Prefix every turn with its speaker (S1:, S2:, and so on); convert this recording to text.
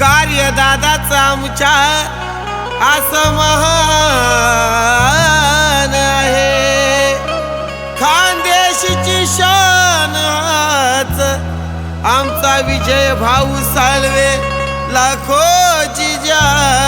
S1: कार्य दादाचा आमच्या असं महान आहे. खानदेशीची शान आमचा विजय भाऊ साळवे लाखोची जान